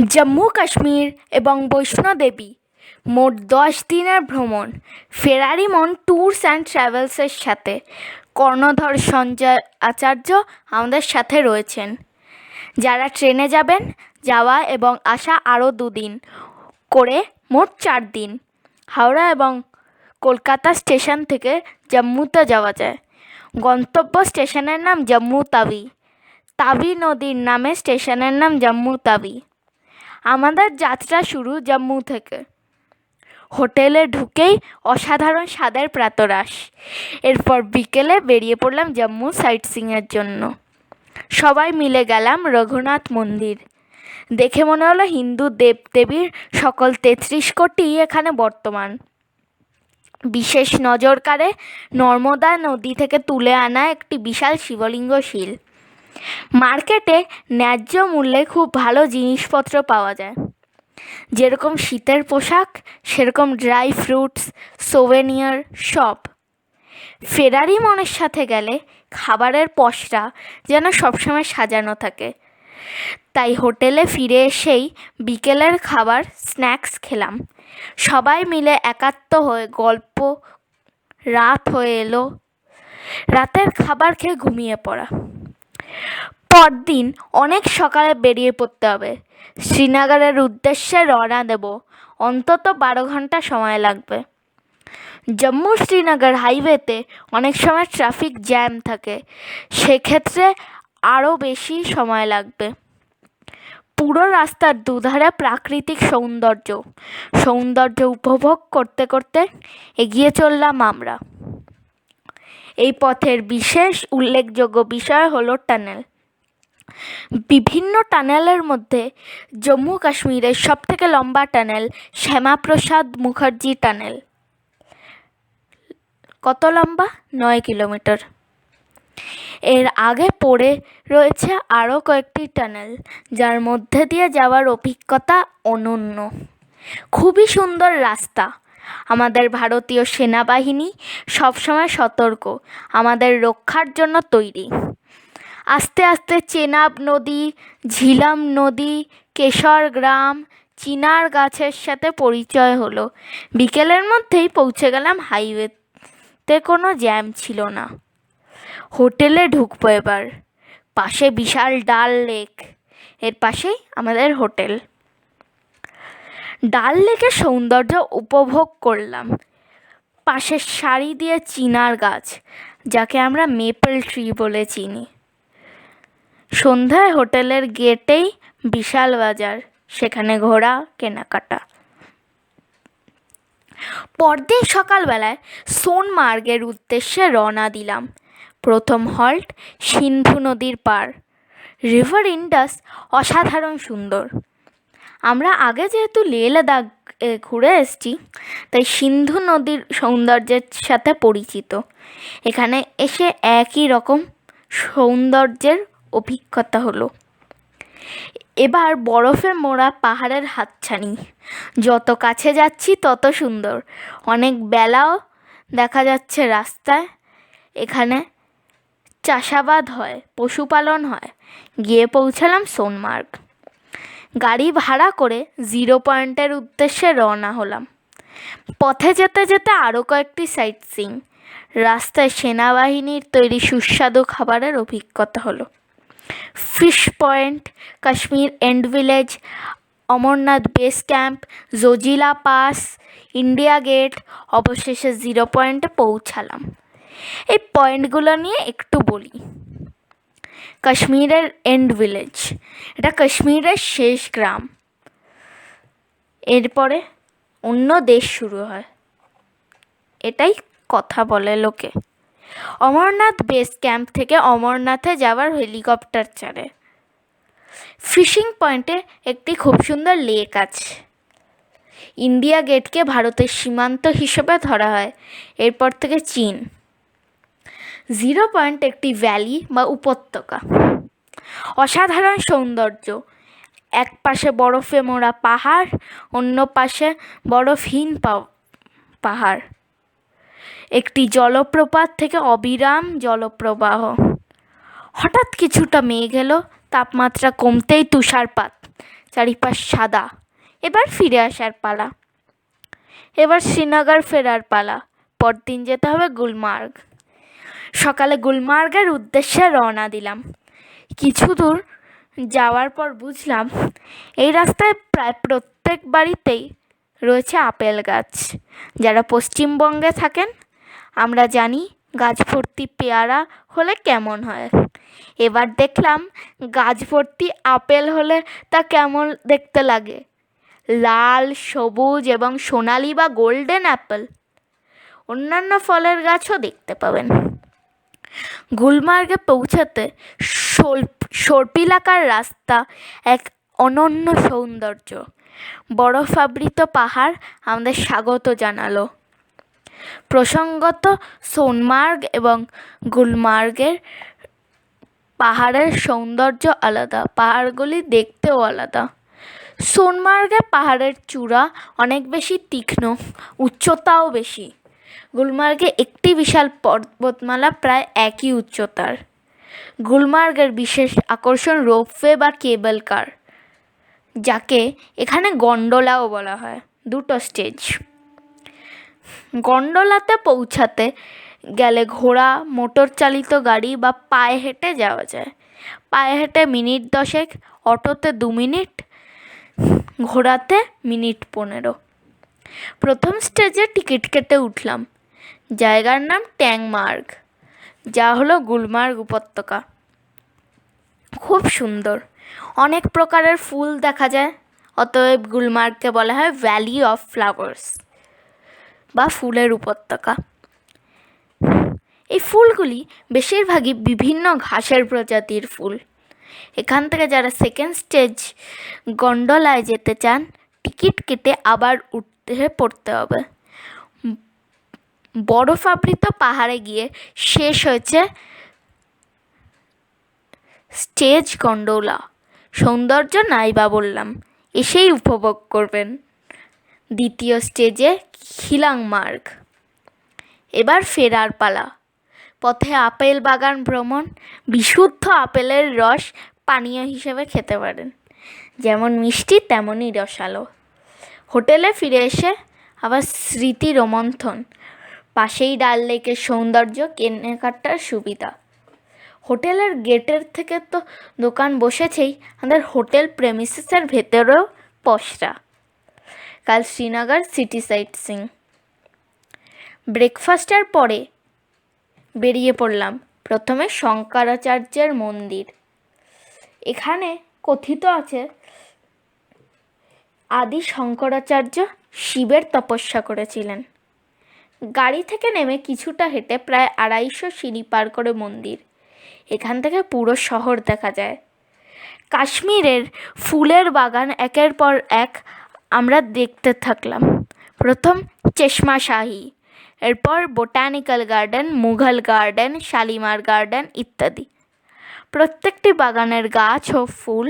জম্মু কাশ্মীর এবং বৈষ্ণোদেবী মোট দশ দিনের ভ্রমণ। ফেরারিমন ট্যুরস অ্যান্ড ট্র্যাভেলসের সাথে। কর্ণধর সঞ্জয় আচার্য আমাদের সাথে রয়েছেন। যারা ট্রেনে যাবেন, যাওয়া এবং আসা আরও দুদিন করে মোট চার দিন। হাওড়া এবং কলকাতা স্টেশন থেকে জম্মুতে যাওয়া যায়। গন্তব্য স্টেশনের নাম জম্মু তাবি। তাবি নদীর নামে স্টেশনের নাম জম্মু তাবি। আমাদের যাত্রা শুরু জম্মু থেকে। হোটেলে ঢুকেই অসাধারণ স্বাদের প্রাতরাশ। এরপর বিকেলে বেরিয়ে পড়লাম জম্মু সাইট সিংয়ের জন্য। সবাই মিলে গেলাম রঘুনাথ মন্দির। দেখে মনে হলো হিন্দু দেবদেবীর সকল তেত্রিশ কোটি এখানে বর্তমান। বিশেষ নজর কাড়ে নর্মদা নদী থেকে তুলে আনা একটি বিশাল শিবলিঙ্গ শিল মার্কেটে ন্যায্য মূল্যে খুব ভালো জিনিসপত্র পাওয়া যায়। যেরকম শীতের পোশাক, সেরকম ড্রাই ফ্রুটস সোভেনিয়ার সব। ফেরারি মনের সাথে গেলে খাবারের পসরা যেন সবসময় সাজানো থাকে। তাই হোটেলে ফিরে এসেই বিকেলের খাবার, স্ন্যাক্স খেলাম। সবাই মিলে একাত্ম হয়ে গল্প, রাত হয়ে এলো। রাতের খাবার খেয়ে ঘুমিয়ে পড়া। পরদিন অনেক সকালে বেরিয়ে পড়তে হবে। শ্রীনগরের উদ্দেশ্যে রওনা দেব। অন্তত বারো ঘণ্টা সময় লাগবে। জম্মু শ্রীনগর হাইওয়েতে অনেক সময় ট্রাফিক জ্যাম থাকে। সেক্ষেত্রে আরও বেশি সময় লাগবে। পুরো রাস্তার দুধারে প্রাকৃতিক সৌন্দর্য। সৌন্দর্য উপভোগ করতে করতে এগিয়ে চললাম আমরা। এই পথের বিশেষ উল্লেখযোগ্য বিষয় হলো টানেল। বিভিন্ন টানেলের মধ্যে জম্মু কাশ্মীরের সবথেকে লম্বা টানেল শ্যামাপ্রসাদ মুখার্জি টানেল। কত লম্বা? নয় কিলোমিটার। এর আগে পড়ে রয়েছে আরও কয়েকটি টানেল, যার মধ্যে দিয়ে যাওয়ার অভিজ্ঞতা অনন্য। খুবই সুন্দর রাস্তা। আমাদের ভারতীয় সেনাবাহিনী সবসময় সতর্ক, আমাদের রক্ষার জন্য তৈরি। আস্তে আস্তে চেনাব নদী, ঝিলাম নদী, কেশর গ্রাম, চিনার গাছের সাথে পরিচয় হলো। বিকেলের মধ্যেই পৌঁছে গেলাম হাইওয়েতে, কোনো জ্যাম ছিল না। হোটেলে ঢুকবো এবার। পাশে বিশাল ডাল লেক, এর পাশেই আমাদের হোটেল। ডাল লেকের সৌন্দর্য উপভোগ করলাম। পাশের সারি দিয়ে চিনার গাছ, যাকে আমরা মেপল ট্রি বলে চিনি। সন্ধ্যায় হোটেলের গেটেই বিশাল বাজার, সেখানে ঘোরা, কেনাকাটা। পরদিন সকালবেলায় সোনমার্গের উদ্দেশ্যে রওনা দিলাম। প্রথম হল্ট সিন্ধু নদীর পার রিভার ইন্ডাস অসাধারণ সুন্দর। আমরা আগে যেহেতু লেহ লাদাখ ঘুরে এসেছি, তাই সিন্ধু নদীর সৌন্দর্যের সাথে পরিচিত। এখানে এসে একই রকম সৌন্দর্যের অভিজ্ঞতা হলো। এবার বরফে মোড়া পাহাড়ের হাতছানি। যত কাছে যাচ্ছি, তত সুন্দর। অনেক বেলাও দেখা যাচ্ছে রাস্তায়। এখানে চাষাবাদ হয়, পশুপালন হয়। গিয়ে পৌঁছালাম সোনমার্গ। গাড়ি ভাড়া করে জিরো পয়েন্টের উদ্দেশ্যে রওনা হলাম। পথে যেতে যেতে আরও কয়েকটি সাইট সিং রাস্তায় সেনাবাহিনীর তৈরি সুস্বাদু খাবারের অভিজ্ঞতা হলো। Fish point Kashmir and village Amarnath base camp Zojila pass India gate অবশেষে জিরো পয়েন্টে পৌঁছালাম। এই পয়েন্টগুলো নিয়ে একটু বলি। কাশ্মীরের এন্ড ভিলেজ। এটা কাশ্মীরের শেষ গ্রাম। এরপরে অন্য দেশ শুরু হয়। এটাই কথা বলে লোকে। অমরনাথ বেস ক্যাম্প থেকে অমরনাথে যাওয়ার হেলিকপ্টার ছাড়ে। ফিশিং পয়েন্টে একটি খুব সুন্দর লেক আছে। ইন্ডিয়া গেটকে ভারতের সীমান্ত হিসেবে ধরা হয়। এরপর থেকে চীন। জিরো পয়েন্ট একটি ভ্যালি বা উপত্যকা। অসাধারণ সৌন্দর্য। এক পাশে বরফে মোড়া পাহাড়, অন্য পাশে বরফহীন পাহাড়। একটি জলপ্রপাত থেকে অবিরাম জলপ্রবাহ। হঠাৎ কিছুটা মেঘ এলো, তাপমাত্রা কমতেই তুষারপাত, চারিপাশ সাদা। এবার ফিরে আসার পালা। এবার শ্রীনগর ফেরার পালা। পরদিন যেতে হবে গুলমার্গ। সকালে গুলমার্গের উদ্দেশ্যে রওনা দিলাম। কিছু দূর যাওয়ার পর বুঝলাম, এই রাস্তায় প্রায় প্রত্যেক বাড়িতেই রয়েছে আপেল গাছ। যারা পশ্চিমবঙ্গে থাকেন, আমরা জানি গাছ ভর্তি পেয়ারা হলে কেমন হয়। এবার দেখলাম গাছ ভর্তি আপেল হলে তা কেমন দেখতে লাগে। লাল, সবুজ এবং সোনালি বা গোল্ডেন অ্যাপেল অন্যান্য ফলের গাছও দেখতে পাবেন। গুলমার্গে পৌঁছাতে সর্পিলাকার রাস্তা এক অনন্য সৌন্দর্য। বরফাবৃত পাহাড় আমাদের স্বাগত জানালো। প্রসঙ্গত, সোনমার্গ এবং গুলমার্গের পাহাড়ের সৌন্দর্য আলাদা, পাহাড়গুলি দেখতেও আলাদা। সোনমার্গে পাহাড়ের চূড়া অনেক বেশি তীক্ষ্ণ, উচ্চতাও বেশি। গুলমার্গে একটি বিশাল পর্বতমালা প্রায় একই উচ্চতার। গুলমার্গের বিশেষ আকর্ষণ রোপওয়ে বা কেবল কার, যাকে এখানে গন্ডোলাও বলা হয়, দুটো স্টেজ। গন্ডোলাতে পৌঁছাতে গেলে ঘোড়া, মোটর চালিত গাড়ি বা পায়ে হেঁটে যাওয়া যায়। পায়ে হেঁটে মিনিট দশেক, অটোতে দু মিনিট, ঘোড়াতে মিনিট পনেরো। প্রথম স্টেজে টিকিট কেটে উঠলাম। জায়গার নাম ট্যাংমার্গ, যা হলো গুলমার্গ উপত্যকা। খুব সুন্দর। অনেক প্রকারের ফুল দেখা যায়, অতএব গুলমার্গকে বলা হয় ভ্যালি অফ ফ্লাওয়ার্স বা ফুলের উপত্যকা। এই ফুলগুলি বেশিরভাগই বিভিন্ন ঘাসের প্রজাতির ফুল। এখান থেকে যারা সেকেন্ড স্টেজ গন্ডলায় যেতে চান, টিকিট কেটে আবার উঠতে পড়তে হবে। বরফ আবৃত পাহাড়ে গিয়ে শেষ হয়েছে স্টেজ গন্ডোলা। সৌন্দর্য নাই বা বললাম, এসেই উপভোগ করবেন। দ্বিতীয় স্টেজে খিলাং মার্গ। এবার ফেরার পালা। পথে আপেল বাগান ভ্রমণ, বিশুদ্ধ আপেলের রস পানীয় হিসেবে খেতে পারেন। যেমন মিষ্টি, তেমনই রসালো। হোটেলে ফিরে এসে আবার স্মৃতি রোমন্থন। পাশেই ডাল লেকের সৌন্দর্য, কেনাকাটার সুবিধা। হোটেলের গেটের থেকে তো দোকান বসেছেই, আমাদের হোটেল প্রেমিসেসের ভেতরেও পসরা। কাল শ্রীনগর সিটি সাইট সিং ব্রেকফাস্টের পরে বেরিয়ে পড়লাম প্রথমে শঙ্করাচার্যের মন্দির। এখানে কথিত আছে আদি শঙ্করাচার্য শিবের তপস্যা করেছিলেন। গাড়ি থেকে নেমে কিছুটা হেঁটে প্রায় আড়াইশো সিঁড়ি পার করে মন্দির। এখান থেকে পুরো শহর দেখা যায়। কাশ্মীরের ফুলের বাগান একের পর এক আমরা দেখতে থাকলাম। প্রথম চেশমা শাহি, এরপর botanical garden, Mughal garden, Shalimar garden ইত্যাদি। প্রত্যেকটি বাগানের গাছ ও ফুল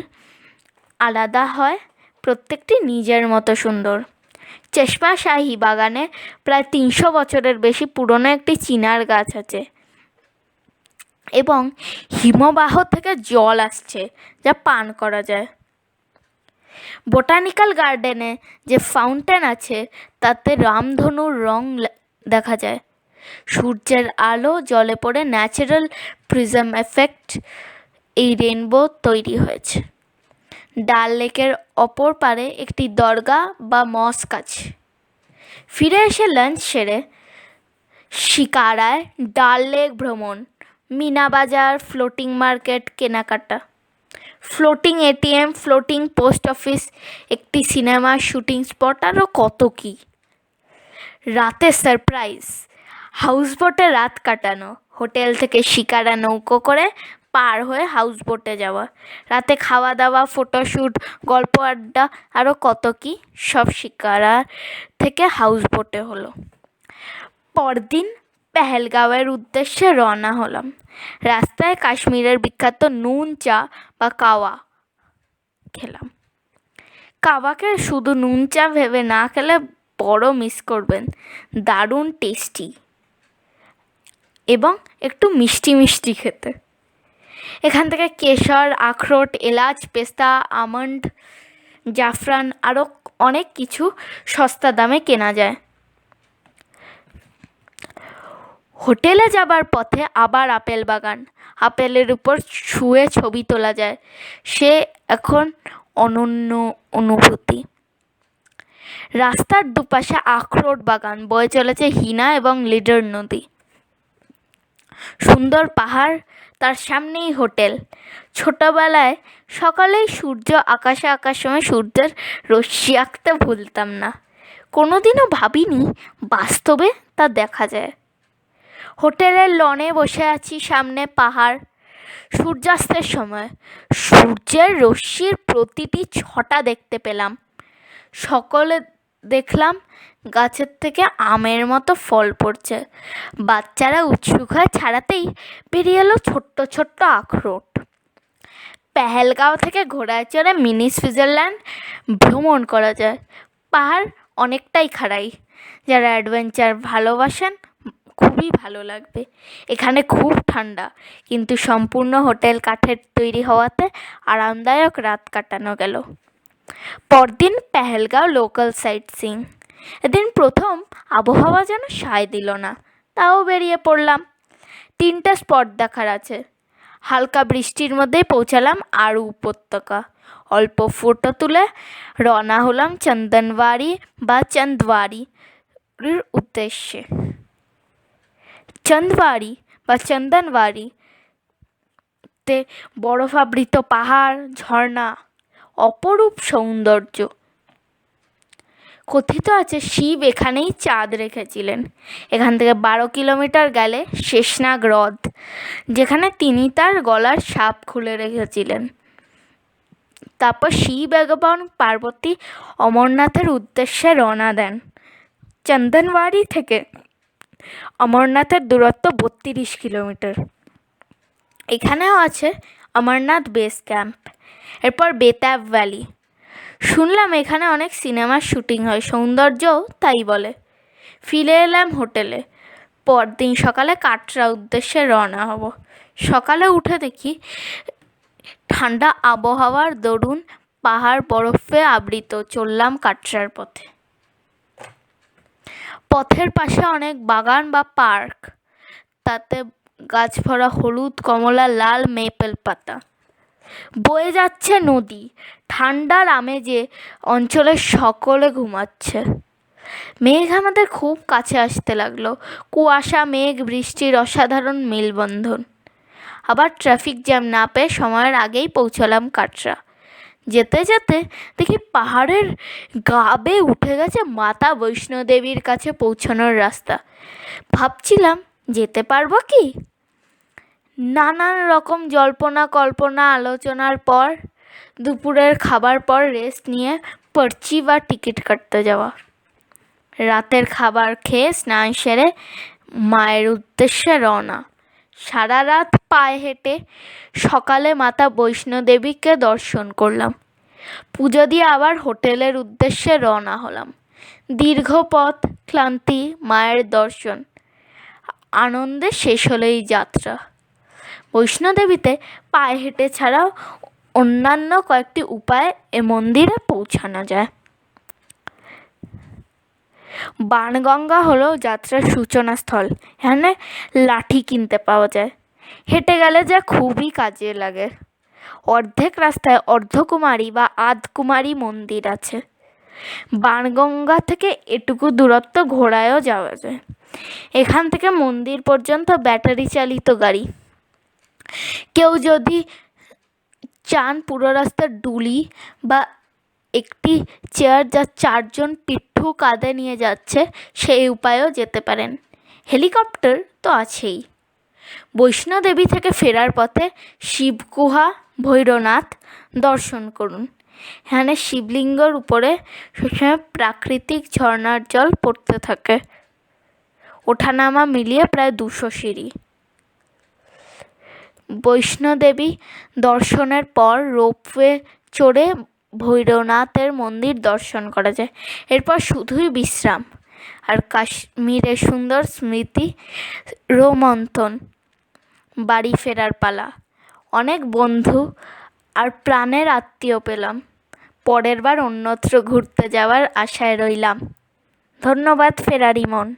আলাদা হয়। প্রত্যেকটি নিজের মতো সুন্দর। চেশমা শাহি বাগানে প্রায় তিনশো বছরের বেশি পুরনো একটি চিনার গাছ আছে এবং হিমবাহ থেকে জল আসছে যা পান করা যায়। বোটানিক্যাল গার্ডেনে যে ফাউন্টেন আছে, তাতে রামধনুর রং দেখা যায়। সূর্যের আলো জলে পড়ে ন্যাচারাল প্রিজম এফেক্ট এই রেনবো তৈরি হয়েছে। ডাল লেকের অপর পারে একটি দরগা বা মস্ক আছে। ফিরে এসে লাঞ্চ সেরে শিকারায় ডাল লেক ভ্রমণ, মিনা বাজার ফ্লোটিং মার্কেট কেনাকাটা। Floating ATM floating post office একটি সিনেমার শুটিং স্পট আরও কত কী? রাতে সারপ্রাইজ হাউসবোটে রাত কাটানো হোটেল থেকে শিকারা নৌকো করে পার হয়ে হাউসবোটে যাওয়া। রাতে খাওয়া দাওয়া ফটোশ্যুট গল্প আড্ডা আরও কত কী সব শিকারা থেকে হাউসবোটে হলো। পরদিন পেহেলগাঁওয়ের উদ্দেশ্যে রওনা হলাম। রাস্তায় কাশ্মীরের বিখ্যাত নুন চা বা কাওয়া খেলাম। কাওয়াকে শুধু নুন চা ভেবে না খেলে বড় মিস করবেন। দারুণ টেস্টি এবং একটু মিষ্টি মিষ্টি খেতে। এখান থেকে কেশর, আখরোট, এলাচ, পেস্তা, আমন্ড, জাফরান আরও অনেক কিছু সস্তা দামে কেনা যায়। হোটেলে যাবার পথে আবার আপেল বাগান। আপেলের উপর শুয়ে ছবি তোলা যায়। সে এখন অনন্য অনুভূতি। রাস্তার দুপাশে আখরোট বাগান। বয়ে চলেছে হিনা এবং লিডার নদী। সুন্দর পাহাড় তার সামনেই হোটেল। ছোটবেলায় সকালেই সূর্য আকাশে আকাশ সময় সূর্যের রশ্মি আঁকতে ভুলতাম না। কোনোদিনও ভাবিনি বাস্তবে তা দেখা যায়। হোটেলের লনে বসে আছি সামনে পাহাড়। সূর্যাস্তের সময় সূর্যের রশ্মির প্রতিটি ছটা দেখতে পেলাম। সকলে দেখলাম গাছের থেকে আমের মতো ফল পড়ছে। বাচ্চারা উৎসুক হয়ে ছাড়াতেই বেরিয়ে এলো ছোট্ট ছোট্ট আখরোট। পেহেলগাঁও থেকে ঘোড়ায় চড়ে মিনি সুইজারল্যান্ড ভ্রমণ করা যায়। পাহাড় অনেকটাই খাড়াই। যারা অ্যাডভেঞ্চার ভালোবাসেন, খুবই ভালো লাগবে। এখানে খুব ঠান্ডা, কিন্তু সম্পূর্ণ হোটেল কাঠের তৈরি হওয়াতে আরামদায়ক রাত কাটানো গেল। পরদিন পেহেলগাঁও লোকাল সাইট সিং এদিন প্রথম আবহাওয়া যেন সায় দিল না, তাও বেরিয়ে পড়লাম। তিনটা স্পট দেখার আছে। হালকা বৃষ্টির মধ্যেই পৌঁছালাম আরু উপত্যকা। অল্প ফটো তুলে রওনা হলাম চন্দনবাড়ি বা চন্দবাড়ির উদ্দেশ্যে। চন্দবাড়ি বা চন্দনবাড়ি তে বরফাবৃত পাহাড়, ঝর্ণা, অপরূপ সৌন্দর্য। কথিত আছে শিব এখানেই চাঁদ রেখেছিলেন। এখান থেকে বারো কিলোমিটার গেলে শেষনাগ হ্রদ, যেখানে তিনি তার গলার সাপ খুলে রেখেছিলেন। তারপর শিব এবং পার্বতী অমরনাথের উদ্দেশ্যে রওনা দেন। চন্দনবাড়ি থেকে অমরনাথের দূরত্ব বত্রিশ কিলোমিটার। এখানেও আছে অমরনাথ বেস ক্যাম্প, এরপর বেতাব ভ্যালি। শুনলাম এখানে অনেক সিনেমার শুটিং হয়, সৌন্দর্যও তাই বলে। ফিরে এলাম হোটেলে। পরদিন সকালে কাটরা উদ্দেশ্যে রওনা হব। সকালে উঠে দেখি ঠান্ডা আবহাওয়ার দরুন পাহাড় বরফে আবৃত, চললাম কাটরার পথে। পথের পাশে অনেক বাগান বা পার্ক। তাতে গাছ ভরা হলুদ, কমলা, লাল, মেপেল পাতা। বয়ে যাচ্ছে নদী। ঠান্ডার আমেজে অঞ্চলের সকলে ঘুমাচ্ছে। মেঘ আমাদের খুব কাছে আসতে লাগল। কুয়াশা, মেঘ বৃষ্টির অসাধারণ মেলবন্ধন। আবার ট্রাফিক জ্যাম না পেয়ে সময়ের আগেই পৌঁছালাম কাটরা। যেতে যেতে দেখি পাহাড়ের গা বেয়ে উঠে গেছে মাতা বৈষ্ণোদেবীর কাছে পৌঁছানোর রাস্তা। ভাবছিলাম, যেতে পারব কি? নানান রকম জল্পনা কল্পনা আলোচনার পর, দুপুরের খাবার পর রেস্ট নিয়ে পার্চি বা টিকিট কাটতে যাওয়া। রাতের খাবার খেয়ে স্নান সেরে মায়ের উদ্দেশ্যে রওনা। সারা রাত পায়ে হেঁটে সকালে মাতা বৈষ্ণোদেবীকে দর্শন করলাম। পুজো দিয়ে আবার হোটেলের উদ্দেশ্যে রওনা হলাম। দীর্ঘ পথ, ক্লান্তি, মায়ের দর্শন। আনন্দে শেষ হলো এই যাত্রা। বৈষ্ণোদেবীতে পায়ে হেঁটে ছাড়াও অন্যান্য কয়েকটি উপায়ে এ মন্দিরে পৌঁছানো যায়। বাণগঙ্গা হলো যাত্রার সূচনা স্থল এখানে লাঠি কিনতে পাওয়া যায়। হেঁটে গেলে যা খুবই কাজে লাগে। অর্ধেক রাস্তায় অর্ধকুমারী বা আধকুমারী মন্দির আছে। বাণগঙ্গা থেকে এটুকু দূরত্ব ঘোড়ায়ও যাওয়া যায়। এখান থেকে মন্দির পর্যন্ত ব্যাটারি চালিত গাড়ি। কেউ যদি চান পুরো রাস্তা ডুলি বা একটি চেয়ার যা চারজন পিঠু কাঁধে নিয়ে যাচ্ছে, সেই উপায়েও যেতে পারেন। হেলিকপ্টার তো আছেই। বৈষ্ণোদেবী থেকে ফেরার পথে শিবগুহা ভৈরনাথ দর্শন করুন। এখানে শিবলিঙ্গর উপরে সবসময় প্রাকৃতিক ঝর্ণার জল পড়তে থাকে। ওঠানামা মিলিয়ে প্রায় দুশো সিঁড়ি। বৈষ্ণোদেবী দর্শনের পর রোপওয়ে চড়ে ভৈরবনাথের মন্দির দর্শন করা যায়। এরপর শুধুই বিশ্রাম আর কাশ্মীরের সুন্দর স্মৃতি রোমন্থন, বাড়ি ফেরার পালা। অনেক বন্ধু আর প্রাণের আত্মীয় পেলাম। পরের বার অন্যত্র ঘুরতে যাওয়ার আশায় রইলাম। ধন্যবাদ ফেরারিমন